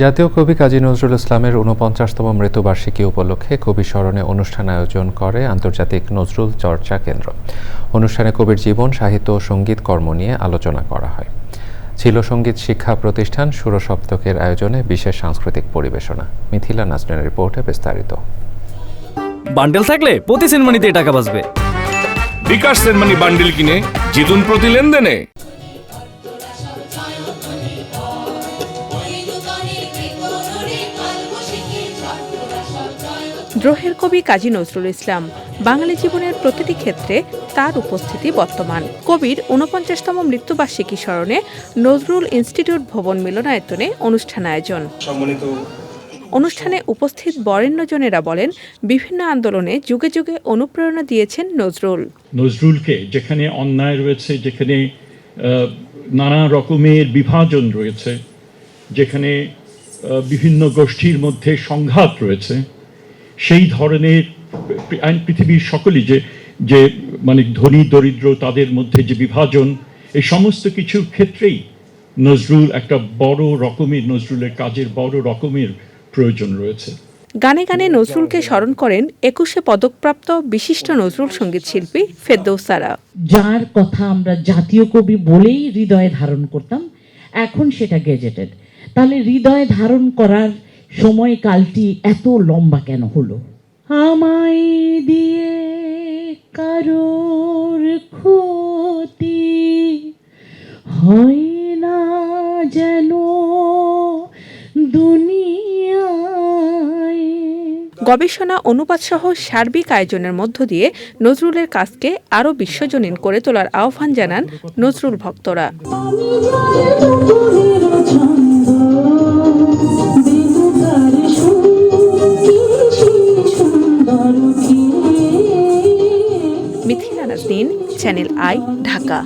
জাতীয় কবি কাজী নজরুল ইসলামের ঊনপঞ্চাশতম মৃত্যুবার্ষিকী উপলক্ষে কবি স্মরণে অনুষ্ঠান আয়োজন করে আন্তর্জাতিক নজরুল চর্চা কেন্দ্র। অনুষ্ঠানে কবির জীবন সাহিত্য ও সংগীত কর্ম নিয়ে আলোচনা করা হয়। ছিল সংগীত শিক্ষা প্রতিষ্ঠান সুরসপ্তকের আয়োজনে বিশেষ সাংস্কৃতিক পরিবেশনা। মিথিলা নাজনের রিপোর্টে বিস্তারিত। বান্ডেল থাকলে প্রতি সেনমানিতে টাকা বাঁচবে। বিকাশ সেনমানি বান্ডিল কিনে জিতুন প্রতি লেনদেনে। দ্রোহের কবি কাজী নজরুল ইসলাম। বাঙালি জীবনের প্রতিটি ক্ষেত্রে তার উপস্থিতি বর্তমান। কবির ঊনপঞ্চাশতম মৃত্যুবার্ষিকী স্মরণে নজরুল ইনস্টিটিউট ভবন মিলনায়তনে অনুষ্ঠান আয়োজন। অনুষ্ঠানে উপস্থিত বরেণ্যজনেরা বলেন বিভিন্ন আন্দোলনে যুগে যুগে অনুপ্রেরণা দিয়েছেন নজরুল। নজরুলকে যেখানে অন্যায় রয়েছে যেখানে নানা রকমের বিভাজন রয়েছে যেখানে বিভিন্ন গোষ্ঠীর মধ্যে সংঘাত রয়েছে সেই ধরনের আইন পৃথিবীর সকলেই যে যে মানে ধনী দরিদ্র তাদের মধ্যে যে বিভাজন এই সমস্ত কিছুর ক্ষেত্রেই নজরুল একটা বড় রকমের নজরুলের কাজের বড় রকমের প্রয়োজন রয়েছে। গানে গানে নজরুলকে স্মরণ করেন একুশে পদকপ্রাপ্ত বিশিষ্ট নজরুল সংগীত শিল্পী ফেরদৌসারা যার কথা আমরা জাতীয় কবি বলেই হৃদয়ে ধারণ করতাম এখন সেটা গেজেটেড। তাহলে হৃদয়ে ধারণ করার সময়কালটি এত লম্বা কেন হলো? আমায় দিয়ে কারোর ক্ষতি হয় না যেন দুনিয়ায়। গবেষণা অনুবাদ সহ সার্বিক আয়োজনের মধ্য দিয়ে নজরুলের কাজকে আরও বিশ্বজনীন করে তোলার আহ্বান জানান নজরুল ভক্তরা। Naznin channel I Dhaka.